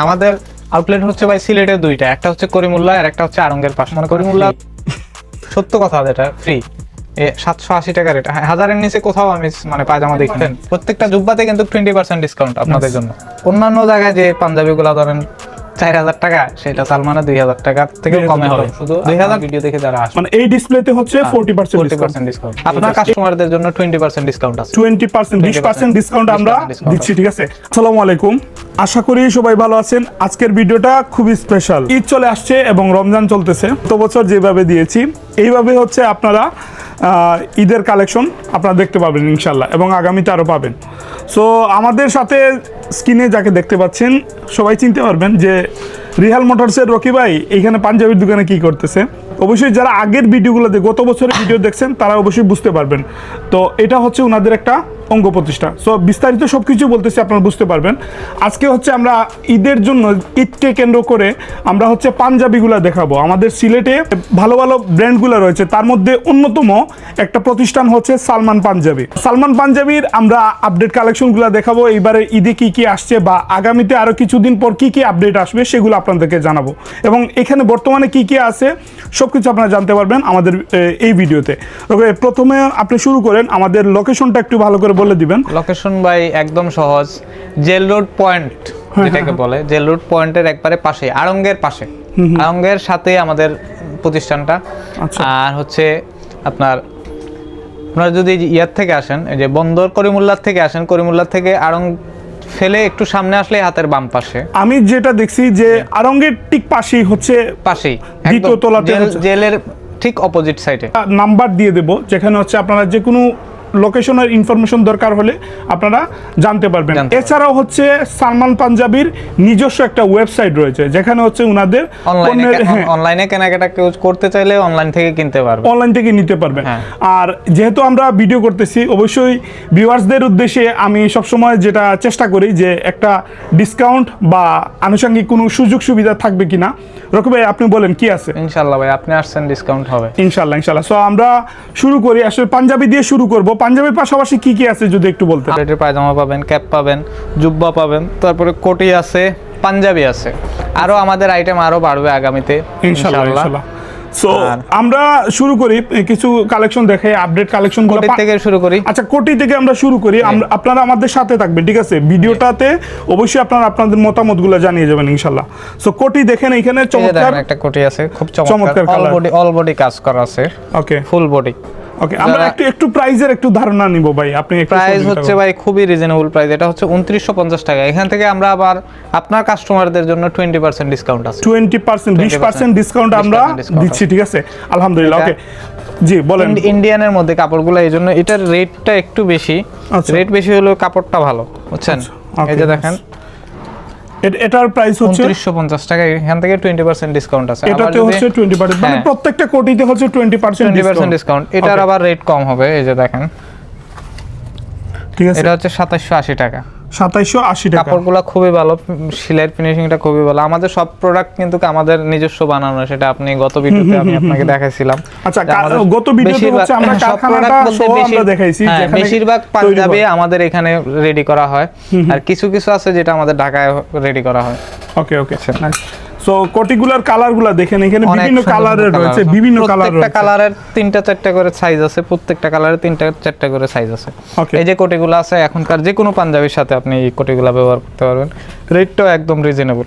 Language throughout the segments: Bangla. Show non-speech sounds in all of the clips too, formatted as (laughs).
আমাদের আউটলেট হচ্ছে ভাই সিলেটের দুইটা। একটা হচ্ছে করিমুল্লা আর একটা হচ্ছে আরঙ্গের পাশ। মানে করিমুল্লা (laughs) সত্য কথা যেটা ফ্রি সাতশো আশি টাকা এটা হ্যাঁ, হাজারের নিচে কোথাও আমি মানে পায়জামা দেখতেন প্রত্যেকটা জুব্বাতে কিন্তু টোয়েন্টি পার্সেন্ট ডিসকাউন্ট আপনাদের জন্য। অন্যান্য জায়গায় যে পাঞ্জাবি গুলা ধরেন চার হাজার টাকা সেটা সালমানে দুই হাজার টাকার থেকে কমে হবে। শুধু দুই হাজার ভিডিও দেখে যারা আসবে। মানে এই ডিসপ্লেতে হচ্ছে ফোর্টি পার্সেন্ট ডিসকাউন্ট আপনার কাস্টমারদের জন্য টোয়েন্টি পার্সেন্ট ডিসকাউন্ট আছে। টোয়েন্টি পার্সেন্ট বিশ পার্সেন্ট ডিসকাউন্ট আমরা দিচ্ছি ঠিক আছে। আসসালামু আলাইকুম। আশা করি সবাই ভালো আছেন। আজকের ভিডিওটা খুবই স্পেশাল ঈদ চলে আসছে এবং রমজান চলতেছে। গত বছর যেভাবে দিয়েছি এইভাবে হচ্ছে আপনারা ঈদের কালেকশন আপনারা দেখতে পাবেন ইনশাল্লাহ এবং আগামীতে আরও পাবেন। সো আমাদের সাথে স্ক্রিনে যাকে দেখতে পাচ্ছেন, সবাই চিনতে পারবেন যে রিহাল মোটরসের রকি ভাই এইখানে পাঞ্জাবির দোকানে কি করতেছে। অবশ্যই যারা আগের ভিডিওগুলোতে গত বছরের ভিডিও দেখছেন, তারা অবশ্যই বুঝতে পারবেন। তো এটা হচ্ছে ওনাদের একটা অঙ্গ প্রতিষ্ঠা। সো বিস্তারিত সব কিছু বলতেছি, আপনারা বুঝতে পারবেন। আজকে হচ্ছে আমরা ঈদের জন্য ঈদকে কেন্দ্র করে আমরা হচ্ছে পাঞ্জাবিগুলো দেখাবো। আমাদের সিলেটে ভালো ভালো ব্র্যান্ডগুলো রয়েছে। তার মধ্যে অন্যতম একটা প্রতিষ্ঠান হচ্ছে সালমান পাঞ্জাবি। সালমান পাঞ্জাবির আমরা আপডেট কালেকশনগুলো দেখাবো। এইবারে ঈদে কি কি আসছে বা আগামীতে আরও কিছুদিন পর কি কি আপডেট আসবে, সেগুলো আপনাদেরকে জানাব। এবং এখানে বর্তমানে কি কি আছে সব কিছু আপনারা জানতে পারবেন আমাদের এই ভিডিওতে। ওকে প্রথমে আপনি শুরু করেন আমাদের লোকেশনটা একটু ভালো করে বলে দিবেন। লোকেশন ভাই একদম সহজ। জেল রোড পয়েন্ট যেটাকে বলে। জেল রোড পয়েন্টের একবারে পাশে আড়ঙ্গের পাশে। আড়ঙ্গের সাথে আমাদের প্রতিষ্ঠানটা। আচ্ছা। আর হচ্ছে আপনার আপনারা যদি ইয়ার থেকে আসেন এই যে বন্দর করিমুল্লার থেকে আসেন করিমুল্লার থেকে আড়ং ফেলে একটু সামনে আসলে হাতের বাম পাশে। আমি যেটা দেখছি যে আরঙ্গের ঠিক পাশেই হচ্ছে পাশেই দ্বিতীয় তলাতে জেলের ঠিক অপোজিট সাইডে নাম্বার দিয়ে দেব যেখানে হচ্ছে আপনারা যে কোনো লোকেশনের ইনফরমেশন দরকার হলে আপনারা জানতে পারবেন। এছাড়াও হচ্ছে সালমান পাঞ্জাবির নিজস্ব একটা ওয়েবসাইট রয়েছে যেখানে হচ্ছে উনাদের অনলাইনে হ্যাঁ, কেনাকাটা কেউ করতে চাইলে অনলাইন থেকে কিনতে পারবে। অনলাইন থেকে নিতে পারবেন হ্যাঁ। আর যেহেতু আমরা ভিডিও করতেছি অবশ্যই ভিউয়ার্সদের উদ্দেশ্যে আমি সবসময় যেটা চেষ্টা করি যে একটা ডিসকাউন্ট বা আনুষঙ্গিক কোনো সুযোগ সুবিধা থাকবে কিনা। রকি ভাই আপনি বলেন কি আছে? ইনশাল্লাহ ভাই আপনি আসছেন ডিসকাউন্ট হবে। ইনশাল্লাহ ইনশাল্লাহ। সো আমরা শুরু করি আসলে পাঞ্জাবি দিয়ে শুরু করব। পাঞ্জাবির পাশাপাশি কি কি আছে যদি একটু বলতে প্লেটের পায়জামা পাবেন ক্যাপ পাবেন জুব্বা পাবেন তারপরে কোটি আছে পাঞ্জাবি আছে। আরও আমাদের আইটেম আরও বাড়বে আগামীতে ইনশাল্লাহ ইনশাল্লাহ। ইনশাল্লাহ। সো আমরা শুরু করি কিছু কালেকশন দেখে আপডেট কালেকশন কোটি থেকে শুরু করি। আচ্ছা কোটি থেকে আমরা শুরু করি। আমরা আপনারা আমাদের সাথে থাকবেন ঠিক আছে? ভিডিওটাতে অবশ্যই আপনারা আপনাদের মতামতগুলো জানিয়ে যাবেন ইনশাল্লাহ। সো কোটি দেখেন এখানে চমৎকার। একটা কোটি আছে খুব চমৎকার। অল বডি অল বডি কাজ করা আছে। ওকে ফুল বডি ওকে আমরা একটু একটু প্রাইজের একটু ধারণা নিব ভাই আপনি একটু প্রাইস হচ্ছে ভাই খুবই রিজনেবল প্রাইস এটা হচ্ছে উনত্রিশশো পঞ্চাশ টাকা। এখান থেকে আমরা আবার আপনার কাস্টমারদের জন্য টোয়েন্টি পার্সেন্ট ডিসকাউন্ট আছে। টোয়েন্টি পার্সেন্ট বিশ পার্সেন্ট ডিসকাউন্ট আমরা দিচ্ছি ঠিক আছে? আলহামদুলিল্লাহ ওকে জি বলেন। ইন্ডি- ইন্ডিয়ানের মধ্যে কাপড়গুলো এই জন্য এটার রেটটা একটু বেশি। আচ্ছা। রেট বেশি হলেও কাপড়টা ভালো বুঝছেন? এই যে দেখেন। এটার প্রাইস হচ্ছে উনত্রিশশো পঞ্চাশ টাকা। এখান থেকে টোয়েন্টি পার্সেন্ট ডিসকাউন্ট আছে। এটাতে হচ্ছে টোয়েন্টি পার্সেন্ট মানে হ্যাঁ। প্রত্যেকটা কোটিতে হচ্ছে twenty percent twenty percent discount এটার আবার রেট কম হবে এই যে দেখেন। ঠিক আছে। এটা হচ্ছে সাতাশশো আশি টাকা। সাতাইশশো আশি টাকা। কাপড়গুলো খুবই ভালো সেলাইয়ের ফিনিশিংটা খুবই ভালো। আমাদের সব প্রোডাক্ট কিন্তু আমাদের নিজস্ব বানানো সেটা আপনি গত ভিডিওতে আমি আপনাকে দেখাইছিলাম। আচ্ছা, গত ভিডিওতে হচ্ছে আমরা কারখানাটা আমরা দেখাইছি, হ্যাঁ, বেশিরভাগ পাঞ্জাবি আমাদের এখানে রেডি করা হয়। আর কিছু কিছু আছে যেটা আমাদের ঢাকায় রেডি করা হয়। ওকে ওকে সো কোটিগুলার কালারগুলা দেখেন এখানে বিভিন্ন কালারের রয়েছে। বিভিন্ন কালার প্রত্যেকটা কালারের তিনটা চারটা করে সাইজ আছে প্রত্যেকটা কালারের তিনটা চারটা করে সাইজ আছে। এই যে কোটিগুলো আছে এখনকার যে কোনো পাঞ্জাবির সাথে আপনি এই কোটিগুলো ব্যবহার করতে পারবেন। রেটটাও একদম রিজনেবল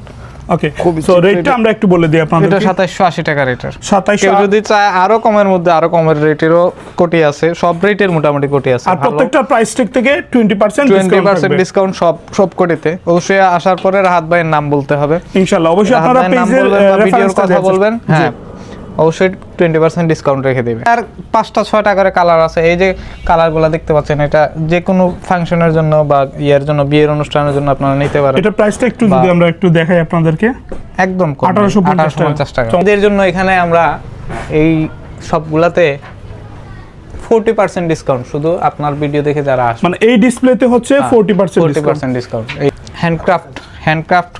ওকে সো রেটটা আমরা একটু বলে দিই আপনাদের এটা আশি টাকা রেটের সাতাইশশো কেউ যদি চায় আরও কমের মধ্যে আরও কমের রেটেরও কোটি আছে। সব রেটের মোটামুটি কোটি আছে। আর প্রত্যেকটা প্রাইস টিক থেকে twenty percent twenty percent discount সব সব কোটিতে। অবশ্যই আসার পরে রাহাত ভাইয়ের নাম বলতে হবে। ইনশাল্লাহ। অবশ্যই আপনারা পেজের ভিডিওর কথা বলবেন। হ্যাঁ। অবশ্যই টোয়েন্টি পার্সেন্ট ডিসকাউন্ট রেখে দেবে। আর পাঁচটা ছয়টা করে কালার আছে। এই যে কালারগুলো দেখতে পাচ্ছেন এটা যে কোনো ফাংশনের জন্য বা ইয়ের জন্য বিয়ের অনুষ্ঠানের জন্য আপনারা নিতে পারেন। এটা প্রাইসটা একটু যদি আমরা একটু দেখাই আপনাদেরকে। একদম 1850 আঠারোশো পঞ্চাশ টাকা। এদের জন্য এখানে আমরা এই সবগুলাতে ফোরটি পার্সেন্ট ডিসকাউন্ট শুধু আপনার ভিডিও দেখে যারা আসবে। মানে এই ডিসপ্লেতে হচ্ছে forty percent forty percent discount এই হ্যান্ডক্রাফট হ্যান্ডক্রাফট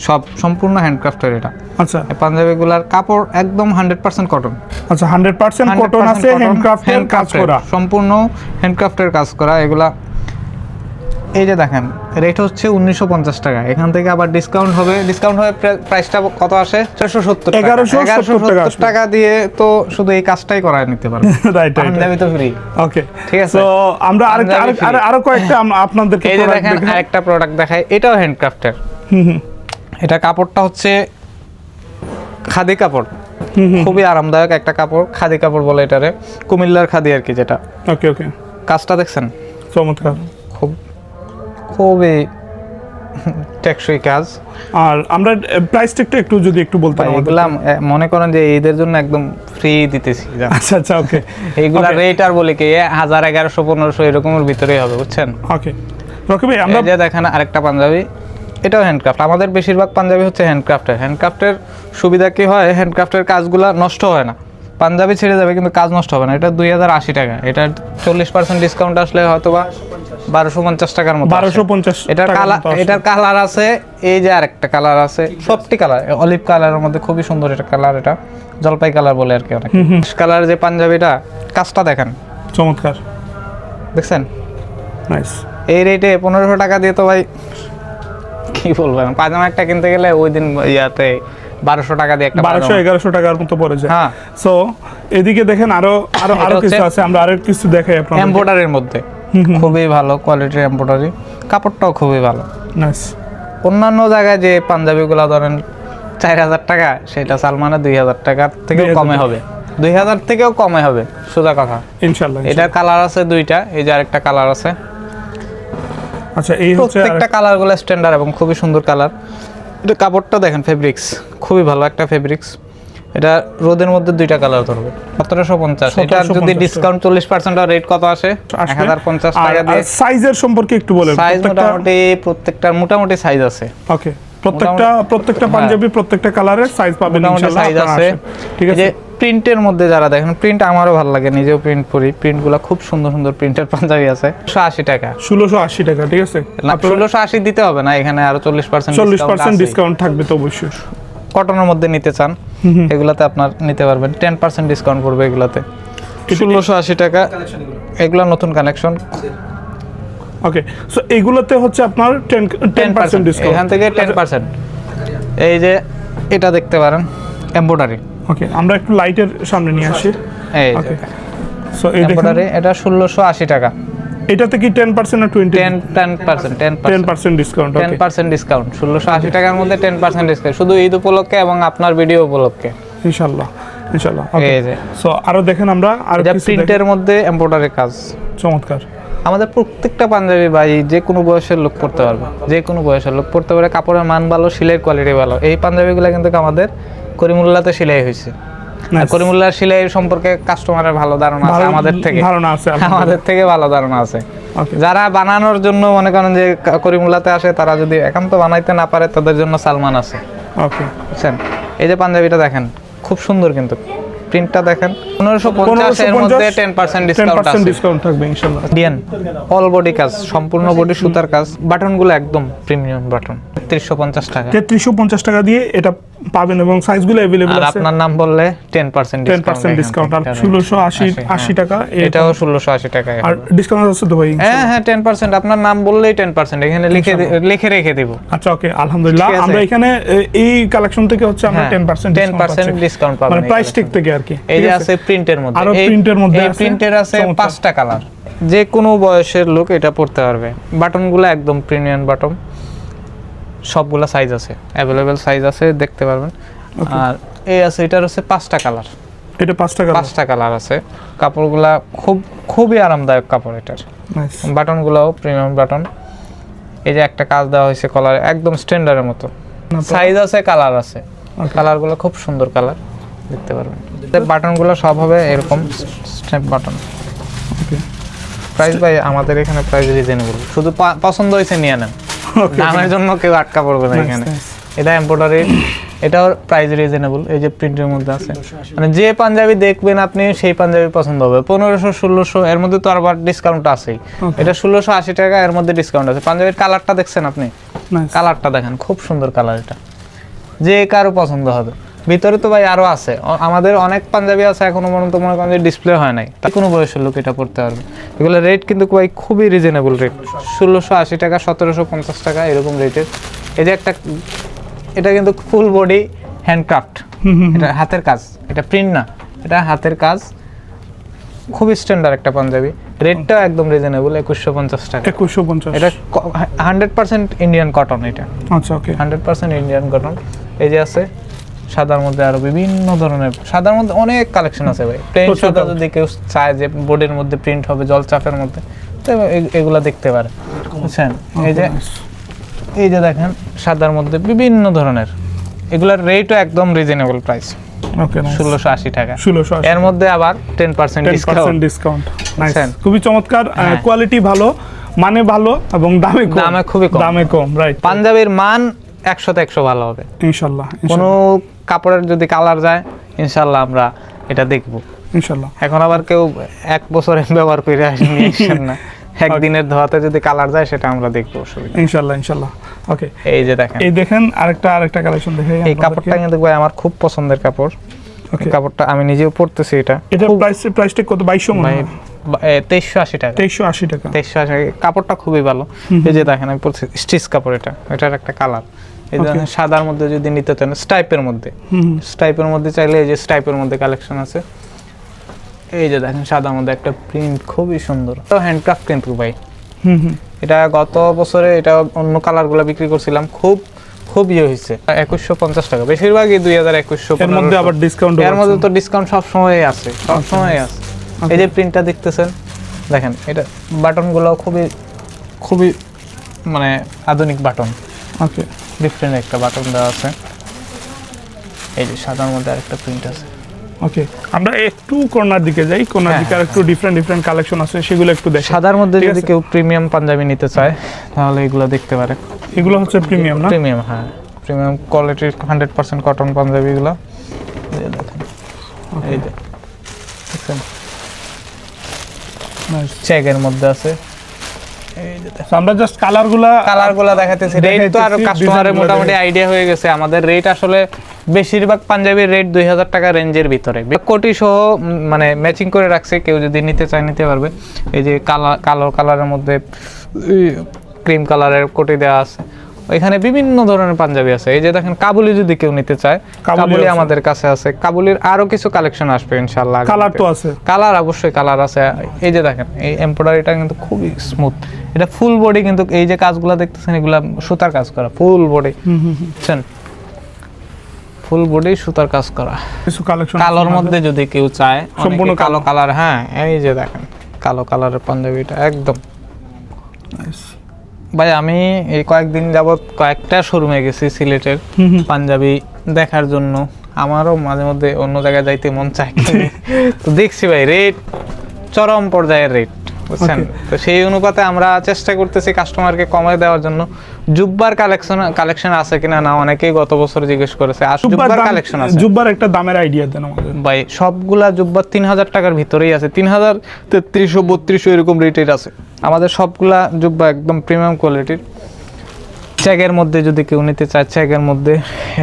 সব সম্পূর্ণ হ্যান্ডক্রাফটের এটা। আচ্ছা। পাঞ্জাবিগুলার কাপড় একদম হান্ড্রেড পার্সেন্ট কটন আচ্ছা হান্ড্রেড পার্সেন্ট কটন আছে হ্যান্ডক্রাফটের কাজ করা। সম্পূর্ণ হ্যান্ডক্রাফটের কাজ করা এগুলা। এই যে দেখেন রেট হচ্ছে উনিশশো পঞ্চাশ টাকা। এখান থেকে আবার ডিসকাউন্ট হবে। ডিসকাউন্ট হবে প্রাইসটা কত আসে? চারশো সত্তর 1170 টাকা টাকা দিয়ে তো শুধু এই কাজটাই করায় নিতে পারবে। (laughs) রাইট রাইট পাঞ্জাবি তো ফ্রি ওকে ঠিক আছে। তো আমরা আরেকটা আরে- কয়েকটা আপনাদেরকে এই যে দেখেন। আরেকটা প্রোডাক্ট দেখাই। এটাও হ্যান্ডক্রাফটের হুম হুম। এটা কাপড়টা হচ্ছে খাদি কাপড়। খুবই আরামদায়ক একটা কাপড় খাদি কাপড় বলে এটারে। কুমিল্লার খাদি আর কি যেটা। ওকে ওকে। কাজটা দেখছেন? চমৎকার। খুব খুবই টেকসই কাজ। আর আমরা প্রাইসটা একটু যদি একটু বলতে এগুলা মনে করেন যে ঈদের জন্য একদম ফ্রি দিতেছি আচ্ছা আচ্ছা ওকে। এইগুলা. রেট আর বলি কি হাজার এগারোশো পনেরোশো এরকমের ভিতরেই হবে বুঝছেন? ওকে। রকি ভাই আমরা যে দেখেন আরেকটা পাঞ্জাবি। এটাও হ্যান্ডক্রাফট আমাদের বেশিরভাগ পাঞ্জাবি হচ্ছে হ্যান্ডক্রাফটের হ্যান্ডক্রাফটের সুবিধা কি হয়? হ্যান্ডক্রাফটের কাজগুলো নষ্ট হয় না। পাঞ্জাবি ছেড়ে যাবে কিন্তু কাজ নষ্ট হবে না। এটা দুই হাজার আশি টাকা। এটা চল্লিশ পার্সেন্ট ডিসকাউন্ট আসলে হয়তো বা বারোশো পঞ্চাশ টাকার মতো বারোশো পঞ্চাশ এটার কালার এটার কালার আছে এই যে আরেকটা কালার আছে সবটি কালার অলিভ কালারের মধ্যে খুবই সুন্দর এটা কালার এটা। জলপাই কালার বলে আর কি অনেক। কালার যে পাঞ্জাবিটা কাজটা দেখেন। চমৎকার। দেখছেন? নাইস এই রেটে পনেরোশো টাকা দিয়ে তো ভাই কি বলব এখন, পায়জামা একটা কিনতে গেলে ওই দিন ইয়াতে বারোশো টাকা দিয়ে একটা বারোশো এগারোশো টাকার মতো পড়ে যায়। হ্যাঁ। সো এদিকে দেখেন আরও আরও আরও কিছু আছে আমরা আরও কিছু দেখাই আপনাদের এম্ব্রয়ডারির মধ্যে। খুবই ভালো কোয়ালিটির এম্ব্রয়ডারি কাপড়টাও খুবই ভালো। নাইস অন্যান্য জায়গায় যে পাঞ্জাবিগুলো ধরেন চার হাজার টাকা সেটা সালমানে দুই হাজার টাকার থেকেও কমে হবে। দুই হাজার থেকেও কমে হবে। সোজা কথা। ইনশাল্লাহ এটার কালার আছে দুইটা এই যে আরেকটা কালার আছে। আচ্ছা এই হচ্ছে প্রত্যেকটা কালারগুলো স্ট্যান্ডার্ড এবং খুবই সুন্দর কালার এটা কাপড়টা দেখেন ফেব্রিক্স খুবই ভালো একটা ফেব্রিক্স এটা রোদের মধ্যে দুইটা কালার ধরবে। সতেরোশো পঞ্চাশ। এটা যদি ডিসকাউন্ট চল্লিশ পার্সেন্ট রেট কত আসে? এক হাজার পঞ্চাশ টাকা দিয়ে। সাইজের সম্পর্কে একটু বলেন। সাইজ মোটামুটি প্রত্যেকটার মোটামুটি সাইজ আছে। ওকে প্রত্যেকটা প্রত্যেকটা হ্যাঁ। পাঞ্জাবি প্রত্যেকটা কালারের সাইজ পাবেন ইনশাআল্লাহ সাইজ আছে। ঠিক আছে। প্রিন্টের মধ্যে যারা দেখেন প্রিন্ট আমারও ভালো লাগে নিজেও প্রিন্ট করি। প্রিন্টগুলো খুব সুন্দর সুন্দর প্রিন্টের পাঞ্জাবি আছে। একশো আশি টাকা। ষোলোশো আশি টাকা ঠিক আছে? না ষোলোশো আশি দিতে হবে না এখানে আরও চল্লিশ পার্সেন্ট চল্লিশ পার্সেন্ট ডিসকাউন্ট থাকবে তো অবশ্যই। কটনের মধ্যে নিতে চান এগুলাতে আপনার নিতে পারবেন। টেন পার্সেন্ট ডিসকাউন্ট করবে এগুলাতে। ষোলোশো আশি টাকা এগুলা নতুন কানেকশন ওকে সো এইগুলোতে হচ্ছে আপনার টেন টেন পার্সেন্ট ডিসকাউন্ট এখান থেকে টেন পার্সেন্ট এই যে এটা দেখতে পারেন এম্ব্রয়ডারি ওকে আমরা একটু লাইটের সামনে নিয়ে আসি। এই ওকে সো এই দেখুন। এটা ষোলোশো আশি টাকা। এটাতে কি টেন পার্সেন্ট না twenty ten ten percent ten ten percent discount ten okay percent discount ষোলোশো আশি টাকার মধ্যে টেন পার্সেন্ট ডিসকাউন্ট শুধু ঈদ উপলক্ষে এবং আপনার ভিডিও উপলক্ষে। ইনশাআল্লাহ ইনশাআল্লাহ ওকে এই যে। সো আরও দেখেন আমরা আর কিছু প্রিন্টের মধ্যে এম্ব্রয়ডারি কাজ। চমৎকার। আমাদের প্রত্যেকটা পাঞ্জাবি ভাই যে কোনো বয়সের লোক পড়তে পারবে। যে কোনো বয়সের লোক পড়তে পারে কাপড়ের মান ভালো সিলের কোয়ালিটি ভালো। এই পাঞ্জাবিগুলো কিন্তু আমাদের করিমুল্লাতে সেলাই হয়েছে। করিমুল্লার সেলাই সম্পর্কে কাস্টমারের ভালো ধারণা আছে আমাদের থেকে। ধারণা আছে (laughs) আমাদের থেকে ভালো ধারণা আছে। যারা বানানোর জন্য মনে করেন যে করিমুল্লাতে আসে তারা যদি একান্ত বানাইতে না পারে তাদের জন্য সালমান আছে। ওকে বুঝছেন? এই যে পাঞ্জাবিটা দেখেন খুব সুন্দর কিন্তু। প্রিন্টটা দেখেন পনেরোশো এর মধ্যে টেন পার্সেন্ট ডিসকাউন্ট আছে। ডিসকাউন্ট থাকবে ইনশাআল্লাহ ডিএন অল বডি কাজ সম্পূর্ণ বডি সুতার কাজ। বাটনগুলো একদম প্রিমিয়াম বাটন তিরিশশো পঞ্চাশ টাকা। তেত্রিশশো পঞ্চাশ টাকা দিয়ে এটা পাবেন এবং সাইজগুলো আর আছে। আপনার নাম বললে ten percent ten percent discount আর ষোলোশো আশি আশি টাকা এটাও ষোলোশো আশি টাকা আর ডিসকাউন্ট আছে তো ভাই হ্যাঁ হ্যাঁ টেন পার্সেন্ট আপনার নাম বললেই টেন পার্সেন্ট এখানে লিখে লিখে রেখে দিব। আচ্ছা ওকে আলহামদুলিল্লাহ। আমরা এখানে এই কালেকশন থেকে হচ্ছে আমরা হ্যাঁ, টেন পার্সেন্ট 10% discount পাবেন মানে প্রাইস টিক থেকে আর কি এই যে আছে? প্রিন্টের মধ্যে। আরও প্রিন্টের মধ্যে আছে। প্রিন্টের আছে চমৎকার। পাঁচটা কালার যে কোনো বয়সের লোক এটা পড়তে পারবে। বাটনগুলো একদম প্রিমিয়াম বাটন সবগুলা সাইজ আছে। অ্যাভেলেবেল সাইজ আছে দেখতে পারবেন। আর এই আছে এটার হচ্ছে পাঁচটা কালার এটা পাঁচটা টাকা পাঁচটা কালার আছে। কাপড়গুলা খুব খুবই আরামদায়ক কাপড় এটার। নাইস বাটনগুলোও প্রিমিয়াম বাটন। এই যে একটা কাজ দেওয়া হয়েছে কলার একদম স্ট্যান্ডার্ডের মতো। সাইজ আছে কালার আছে। কালারগুলো খুব সুন্দর কালার দেখতে পারবেন। বাটনগুলো সব হবে এরকম স্টেপ বাটন প্রাইস ভাই আমাদের এখানে প্রাইস রিজনেবল শুধু পছন্দ হয়েছে নিয়ে নেন। দামের জন্য কেউ আটকা পড়বে না এখানে। এটা এমব্রয়ডারি এটাও প্রাইস রিজনেবল এই যে প্রিন্টের মধ্যে আছে। মানে যে পাঞ্জাবি দেখবেন আপনি সেই পাঞ্জাবি পছন্দ হবে। পনেরোশো ষোলোশো এর মধ্যে তো আবার ডিসকাউন্ট আছেই। এটা ষোলোশো আশি টাকা এর মধ্যে ডিসকাউন্ট আছে। পাঞ্জাবির কালারটা দেখছেন আপনি? কালারটা দেখেন খুব সুন্দর কালার এটা। যে কারও পছন্দ হবে। ভিতরে তো ভাই আরও আছে। আমাদের অনেক পাঞ্জাবি আছে এখনও পর্যন্ত মনে করেন যে ডিসপ্লে হয় নাই। তাই কোনো বয়সের লোক এটা পড়তে পারবে। এগুলো রেট কিন্তু ভাই খুবই রিজনেবল রেট ষোলোশো আশি টাকা সতেরোশো পঞ্চাশ টাকা এরকম রেটের এই যে একটা এটা কিন্তু ফুল বডি হ্যান্ডক্রাফট এটা হাতের কাজ। এটা প্রিন্ট না। এটা হাতের কাজ। খুবই স্ট্যান্ডার্ড একটা পাঞ্জাবি। রেটটা একদম রিজনেবল একুশশো পঞ্চাশ টাকা। একুশশো পঞ্চাশ। এটা হান্ড্রেড পার্সেন্ট ইন্ডিয়ান কটন এটা। আচ্ছা okay hundred percent Indian cotton এই যে আছে সাদার মধ্যে আরও বিভিন্ন ধরনের সাদার মধ্যে অনেক কালেকশন আছে ভাই। প্লেন সাদা যদি কেউ চায় যে বোর্ডের মধ্যে প্রিন্ট হবে জল চাপের মধ্যে তো এগুলা দেখতে পারে। বুঝছেন? এই যে এই যে দেখেন সাদার মধ্যে বিভিন্ন ধরনের। এগুলার রেটও একদম রিজনেবল প্রাইস ষোলোশো আশি টাকা। ষোলোশো এর মধ্যে আবার টেন পার্সেন্ট ডিসকাউন্ট খুবই চমৎকার হ্যাঁ। কোয়ালিটি ভালো মানে ভালো এবং দামে কম। দামে খুবই কম। দামে কম রাইট পাঞ্জাবির মান একশোতে একশো ভালো হবে। ইনশাল্লাহ। কোনো কাপড়ের যদি কালার যায় ইনশাল্লাহ আমরা এটা দেখব। ইনশাল্লাহ এখন আবার কেউ এক বছরে ব্যবহার করে (laughs) আসেন না। একদিনের ধোয়াতে যদি কালার যায় সেটা আমরা দেখব অসুবিধা ইনশাল্লাহ ইনশাল্লাহ ওকে। এই যে দেখেন। এই দেখেন আরেকটা আরেকটা কালেকশন দেখে এই কাপড়টা কিন্তু ভাই আমার খুব পছন্দের কাপড়। কাপড়টা আমি নিজেও পড়তেছি এটা। এটা প্রাইস প্রাইসটা কত? বাইশশো মনে হয়। তেইশশো আশি টাকা। তেইশশো আশি টাকা। তেইশশো আশি কাপড়টা খুবই ভালো। এই যে দেখেন আমি স্টিচ কাপড় এটা। এটার একটা কালার এই. দেখেন সাদার মধ্যে যদি নিতে চান স্টাইপের মধ্যে। স্টাইপের মধ্যে চাইলে এই যে স্টাইপের মধ্যে কালেকশন আছে। এই যে দেখেন সাদার মধ্যে একটা প্রিন্ট খুবই সুন্দর। তো হ্যান্ডক্রাফট কিন্তু ভাই। এটা গত বছরে এটা অন্য কালারগুলো বিক্রি করছিলাম। খুব খুব ইয়ে হয়েছে। একুশশো পঞ্চাশ টাকা। বেশিরভাগই দুই হাজার একুশশো এর মধ্যে আবার ডিসকাউন্ট এর মধ্যে তো ডিসকাউন্ট সব সময় আছে। সব সময় আছে। এই যে প্রিন্টটা দেখতেছেন দেখেন এটা বাটনগুলো খুবই খুবই মানে আধুনিক বাটন ওকে ডিফারেন্ট একটা বাটন দেওয়া আছে। এই যে সাদার মধ্যে আরেকটা প্রিন্ট আছে। ওকে আমরা একটু কর্নার দিকে যাই। কর্নার হ্যাঁ, দিকে আর একটু ডিফারেন্ট ডিফারেন্ট কালেকশন আছে সেগুলো একটু দেখি। সাদার মধ্যে যদি কেউ প্রিমিয়াম পাঞ্জাবি নিতে চায় তাহলে এগুলো দেখতে পারে। এগুলো হচ্ছে প্রিমিয়াম না? প্রিমিয়াম হ্যাঁ। প্রিমিয়াম কোয়ালিটির হান্ড্রেড পার্সেন্ট কটন পাঞ্জাবিগুলো দেখেন। এই যে দেখছেন. চেকের মধ্যে আছে। আমরা জাস্ট কালারগুলা কালারগুলা দেখাতেছি রেট তো আর কাস্টমারের মোটামুটি আইডিয়া হয়ে গেছে। আমাদের রেট আসলে বেশিরভাগ পাঞ্জাবির রেট দুই হাজার টাকা রেঞ্জের ভিতরে। কোটি সহ মানে ম্যাচিং করে রাখছে। কেউ যদি নিতে চায় নিতে পারবে। এই যে কালা কালো কালারের মধ্যে ক্রিম কালারের কোটি দেওয়া আছে। এখানে বিভিন্ন ধরনের পাঞ্জাবি আছে। এই যে দেখেন কাবুলি যদি কেউ নিতে চায় কাবুলি আমাদের কাছে আছে। কাবুলির আরও কিছু কালেকশন আসবে ইনশাল্লাহ কালার তো আছে। কালার অবশ্যই কালার আছে। এই যে দেখেন এই এমব্রয়ডারিটা কিন্তু খুবই স্মুথ এটা ফুল বডি কিন্তু এই যে কাজগুলো দেখতেছেন এগুলা সুতার কাজ করা ফুল বডি। বুঝছেন? ফুল বডি সুতার কাজ করা। কিছু কালেকশন কালোর মধ্যে যদি কেউ চায় সম্পূর্ণ কালো কালো। কালার হ্যাঁ এই যে দেখেন কালো কালারের পাঞ্জাবিটা একদম। ভাই আমি এই কয়েকদিন যাবৎ কয়েকটা শোরুমে গেছি সিলেটের। পাঞ্জাবি দেখার জন্য। আমারও মাঝে মধ্যে অন্য জায়গায় যাইতে মন চায়। তো দেখছি ভাই রেট চরম পর্যায়ের রেট বুঝছেন? তো সেই অনুপাতে আমরা চেষ্টা করতেছি কাস্টমারকে কমায় দেওয়ার জন্য। জুব্বার কালেকশন কালেকশন আছে কিনা না অনেকেই গত বছর জিজ্ঞেস করেছে। আর জুব্বার কালেকশন আছে। জুব্বার একটা দামের আইডিয়া দেন আমাদের। ভাই সবগুলা জুব্বার তিন হাজার টাকার ভিতরেই আছে। তিন হাজার তেত্রিশশো বত্রিশশো এরকম রেটের আছে। আমাদের সবগুলা জুব্বা একদম প্রিমিয়াম কোয়ালিটির চেকের মধ্যে যদি কেউ নিতে চায় চেকের মধ্যে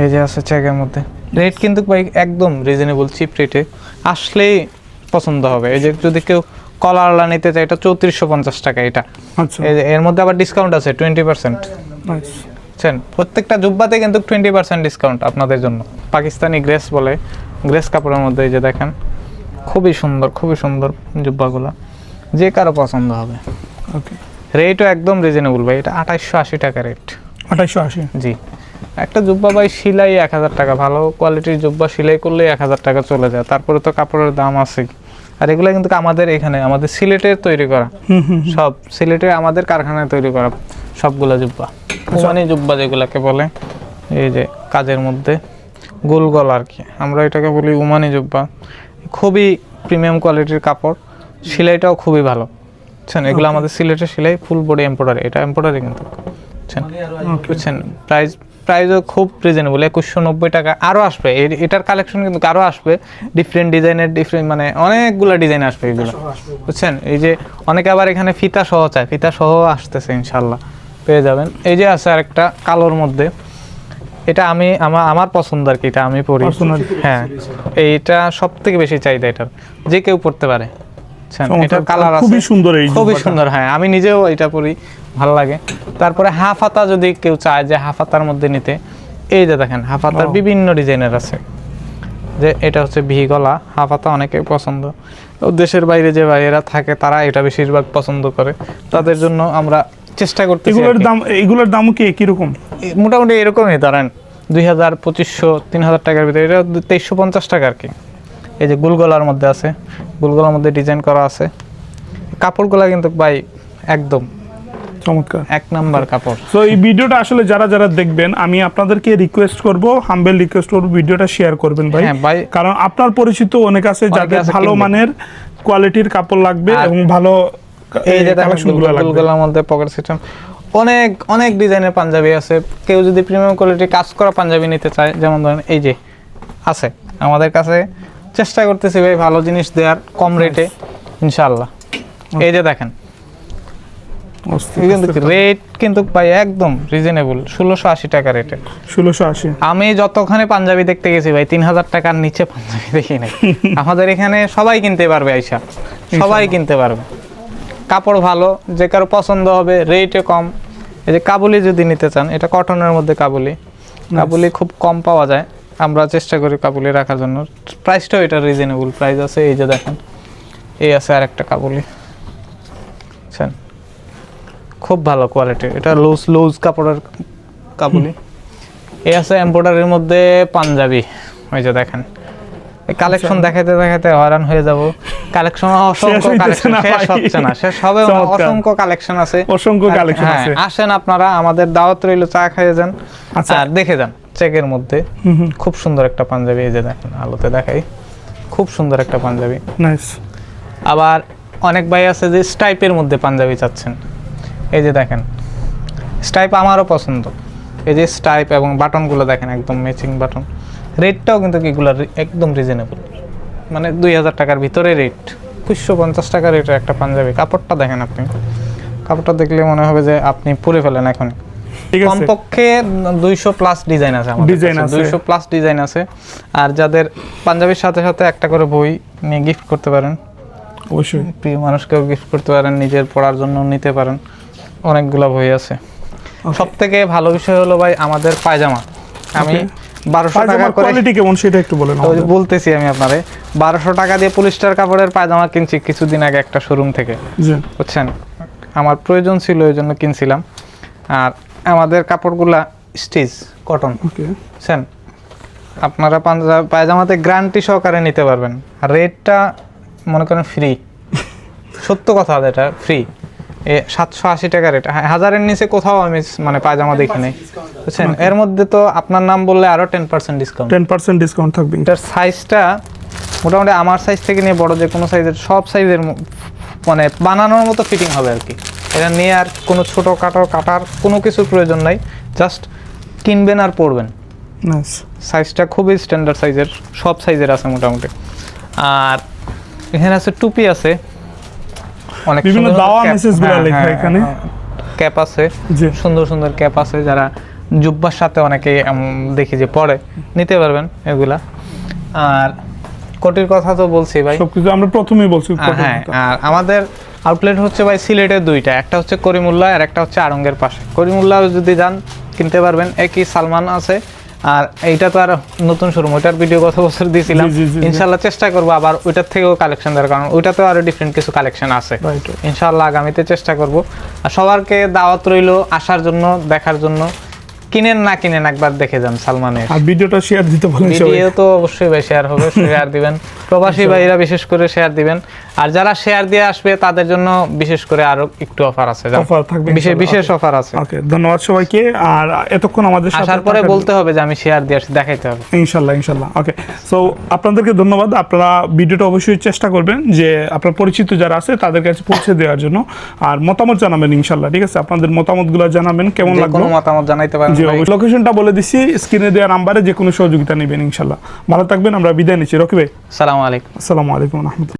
এই যে আছে চেকের মধ্যে। রেট কিন্তু ভাই একদম রিজনেবল চিপ রেটে আসলেই পছন্দ হবে। এই যে যদি কেউ কলারলা নিতে চায় এটা চৌত্রিশশো পঞ্চাশ টাকা এটা। আচ্ছা। এই যে এর মধ্যে আবার ডিসকাউন্ট আছে টোয়েন্টি পার্সেন্ট. বুঝছেন প্রত্যেকটা জুব্বাতে কিন্তু টোয়েন্টি পার্সেন্ট ডিসকাউন্ট আপনাদের জন্য। পাকিস্তানি গ্রেস বলে গ্রেস কাপড়ের মধ্যে এই যে দেখেন খুবই সুন্দর খুবই সুন্দর জুব্বাগুলো। যে কারও পছন্দ হবে। ওকে রেটও একদম রিজনেবল ভাই এটা আঠাইশশো আশি টাকা রেট আঠাইশশো আশি। জি। একটা জুব্বা ভাই সিলাই এক হাজার টাকা ভালো কোয়ালিটির জুব্বা সিলাই করলে এক হাজার টাকা চলে যায়। তারপরে তো কাপড়ের দাম আছে। আর এগুলো কিন্তু আমাদের এখানে আমাদের সিলেটের তৈরি করা। সব সিলেটের আমাদের কারখানায় তৈরি করা। সবগুলো জুব্বা। ওমানি জুব্বা যেগুলাকে বলে এই যে কাজের মধ্যে গোল গল আর কি। আমরা এটাকে বলি উমানি জুব্বা। খুবই প্রিমিয়াম কোয়ালিটির কাপড় সেলাইটাও খুবই ভালো। বুঝছেন? এগুলো আমাদের সিলেটের সেলাই ফুল বডি এম্পোডারি এটা এম্পোডারি কিন্তু। বুঝছেন? বুঝছেন? প্রাইস প্রাইসও খুব রিজনেবল একুশশো নব্বই টাকা আরও আসবে। এটার কালেকশন কিন্তু আরও আসবে। ডিফারেন্ট ডিজাইনের ডিফারেন্ট মানে অনেকগুলো ডিজাইন আসবে এগুলো। বুঝছেন? এই যে অনেকে আবার এখানে ফিতা সহ চায়। ফিতা সহ আসতেছে ইনশাল্লাহ পেয়ে যাবেন। এই যে আছে আরেকটা কালোর মধ্যে। এটা আমি আমার আমার পছন্দ আর কি এটা আমি পড়ি হ্যাঁ এইটা সব থেকে বেশি চাহিদা এটার। যে কেউ পড়তে পারে? চমৎকার। এটার কালার আছে খুবই সুন্দর এই খুবই সুন্দর হ্যাঁ আমি নিজেও এটা পরি ভালো লাগে। তারপরে হাফ হাতা যদি কেউ চায় যে হাফ হাতার মধ্যে নিতে এই যে দেখেন হাফ হাতার Wow. বিভিন্ন ডিজাইনের আছে। যে এটা হচ্ছে ভি গলা হাফ হাতা অনেকে পছন্দ দেশের বাইরে যে ভাইয়েরা থাকে তারা এটা বেশিরভাগ পছন্দ করে। তাদের জন্য আমরা চেষ্টা করতেছি এগুলোর দাম এগুলোর দামও কি কীরকম? এ- মোটামুটি এরকমই ধরেন দুই হাজার পঁচিশশো তিন হাজার টাকার ভিতরে। এটা তেইশশো পঞ্চাশ টাকা আর কি। এই যে গুলগলার মধ্যে আছে গুলগলার মধ্যে ডিজাইন করা আছে। কাপড়গুলা কিন্তু ভাই একদম চমৎকার। এক নাম্বার কাপড়। তো এই ভিডিওটা আসলে যারা যারা দেখবেন আমি আপনাদেরকে রিকোয়েস্ট করব হাম্বেল রিকোয়েস্ট করব ভিডিওটা শেয়ার করবেন ভাই। হ্যাঁ ভাই। কারণ আপনার পরিচিত অনেক আছে যাদের ভালো মানের কোয়ালিটির কাপড় লাগবে এবং ভালো এই যে দেখেন কালেকশনগুলো লাগবে। মধ্যে পকেট সিস্টেম অনেক অনেক ডিজাইনের পাঞ্জাবি আছে। কেউ যদি প্রিমিয়াম কোয়ালিটি কাজ করা পাঞ্জাবি নিতে চায় যেমন ধরেন এই যে আছে। আমাদের কাছে চেষ্টা করতেছি ভাই ভালো জিনিস দেওয়ার কম রেটে ইনশাআল্লাহ। এই যে দেখেন। রেট কিন্তু ভাই একদম রিজনেবল ষোলোশো আশি টাকা রেটে ষোলোশো আশি। আমি যতখানি পাঞ্জাবি দেখতে গেছি ভাই তিন হাজার টাকার নিচে পাঞ্জাবি দেখি নাই। (laughs) আমাদের এখানে সবাই কিনতে পারবে আইসা। সবাই কিনতে পারবে। কাপড় ভালো যে কারও পছন্দ হবে রেটে কম। এই যে কাবুলি যদি নিতে চান এটা কটনের মধ্যে কাবুলি। কাবুলি খুব কম পাওয়া যায়। আমরা চেষ্টা করি কাবুলি রাখার জন্য। প্রাইসটাও এটা রিজনেবল প্রাইস আছে। এই যে দেখেন এই আছে আর একটা কাবুলি। বুঝছেন? খুব ভালো কোয়ালিটি এটা লুজ লুজ কাপড়ের কাবুলি। এই আছে এমব্রয়ডারির মধ্যে পাঞ্জাবি। ওই যে দেখেন কালেকশন দেখাতে দেখাতে হয়রান হয়ে যাব। কালেকশন (laughs) অসংখ্য কালেকশন শেষ হচ্ছে না শেষ হবে অসংখ্য কালেকশন আছে। অসংখ্য কালেকশন হ্যাঁ, আছে। আসেন আপনারা আমাদের দাওয়াত রইল চা খেয়ে যান। আচ্ছা। আর দেখে যান চেকের মধ্যে। খুব সুন্দর একটা পাঞ্জাবি এই যে দেখেন আলোতে দেখাই। খুব সুন্দর একটা পাঞ্জাবি। নাইস আবার অনেক ভাই আছে যে স্টাইপের মধ্যে পাঞ্জাবি চাচ্ছেন। এই যে দেখেন স্টাইপ আমারও পছন্দ। এই যে স্টাইপ এবং বাটনগুলো দেখেন একদম ম্যাচিং বাটন রেটটাও কিন্তু এগুলো একদম রিজনেবল মানে দুই হাজার টাকার ভিতরে রেট দুশো পঞ্চাশ টাকা রেটের একটা পাঞ্জাবি। কাপড়টা দেখেন আপনি। কাপড়টা দেখলে মনে হবে যে আপনি পরে ফেলেন এখন কমপক্ষে দুইশো প্লাস ডিজাইন আছে Design আছে। দুইশো প্লাস ডিজাইন আছে। আর যাদের পাঞ্জাবির সাথে সাথে একটা করে বই নিয়ে গিফট করতে পারেন। অবশ্যই। প্রিয় মানুষকেও গিফট করতে পারেন নিজের পড়ার জন্য নিতে পারেন। অনেকগুলো বই আছে। সব থেকে ভালো বিষয় হলো ভাই আমাদের পায়জামা। আমি বারোশো টাকা করে কোয়ালিটি কেমন সেটা একটু বলেন। বলতেছি আমি আপনারে বারোশো টাকা দিয়ে পলিস্টার কাপড়ের পায়জামা কিনছি কিছুদিন আগে একটা শোরুম থেকে। বুঝছেন? আমার প্রয়োজন ছিল ওই জন্য কিনছিলাম। আর আমাদের কাপড়গুলা স্টিচ কটন বুঝছেন? আপনারা পাঞ্জাব পায়জামাতে গ্যারান্টি সহকারে নিতে পারবেন। আর রেটটা মনে করেন ফ্রি (laughs) সত্য কথা যেটা ফ্রি সাতশো আশি টাকা রেট হাজারের নিচে কোথাও আমি মানে পায়জামা দেখি নাই। বুঝছেন? এর মধ্যে তো আপনার নাম বললে আরও ten percent discount ten percent discount থাকবে। এটার সাইজটা মোটামুটি আমার সাইজ থেকে নিয়ে বড় যে কোনো সাইজের সব সাইজের মানে বানানোর মতো ফিটিং হবে আর কি। এটা নিয়ে আর কোনো ছোটো কাটার কাটার কোনো কিছুর প্রয়োজন নাই। জাস্ট কিনবেন আর পরবেন। সাইজটা খুবই স্ট্যান্ডার্ড সাইজের সব সাইজের আছে মোটামুটি। আর এখানে আছে টুপি আছে। অনেক বিভিন্ন দাওয়া cap- মেসেজগুলো হ্যাঁ, লেখা হ্যাঁ, এখানে। হ্যাঁ, ক্যাপ আছে। জি। সুন্দর সুন্দর ক্যাপ আছে যারা জুব্বার সাথে অনেকে দেখি যে পরে নিতে পারবেন এগুলা। আর কোটির কথা তো বলছি ভাই। সবকিছু আমরা প্রথমেই বলছি হ্যাঁ আর আমাদের আউটলেট হচ্ছে ভাই সিলেটের দুইটা। একটা হচ্ছে করিমুল্লাহ আর একটা হচ্ছে আরঙ্গের পাশে। করিমুল্লাহ যদি যান কিনতে পারবেন। একই সালমান আছে। আর এইটা তো আর নতুন শোরুম ওইটার ভিডিও গত বছর দিয়েছিলাম। ইনশাল্লাহ চেষ্টা করব আবার ওইটার থেকেও কালেকশন দেওয়ার কারণ ওইটাতেও আরও ডিফারেন্ট কিছু কালেকশন আছে। ইনশাল্লাহ আগামীতে চেষ্টা করব। আর সবারকে দাওয়াত রইল আসার জন্য দেখার জন্য। কিনেন না কিনেন একবার দেখে যান সালমানের। আর ভিডিওটা শেয়ার দিতে বলেন ভিডিও তো অবশ্যই ভাই শেয়ার হবে শেয়ার দিবেন। (laughs) প্রবাসী ভাইরা বিশেষ করে শেয়ার দিবেন। আর যারা শেয়ার দিয়ে আসবে তাদের জন্য বিশেষ করে আরও একটু অফার আছে। Offer থাকবে বিশেষ বিশেষ অফার আছে। ওকে ধন্যবাদ সবাইকে। আর এতক্ষণ আমাদের সাথে আসার পরে বলতে হবে যে আমি শেয়ার দিয়ে আসছি দেখাইতে হবে। ইনশাল্লাহ ইনশাল্লাহ। ওকে সো আপনাদেরকে ধন্যবাদ। আপনারা ভিডিওটা অবশ্যই চেষ্টা করবেন যে আপনার পরিচিত যারা আছে তাদের কাছে পৌঁছে দেওয়ার জন্য। আর মতামত জানাবেন ইনশাল্লাহ ঠিক আছে? আপনাদের মতামতগুলো জানাবেন কেমন লাগল? কোনো মতামত জানাইতে পারেন জি লোকেশনটা বলে দিচ্ছি স্ক্রিনে দেওয়া নাম্বারে যে কোনো সহযোগিতা নেবেন ইনশাল্লাহ। ভালো থাকবেন আমরা বিদায় নিচ্ছি। রকি ভাই। সালামু আলাইকুম। আসসালামু আলাইকুম রহমতুল্লাহ।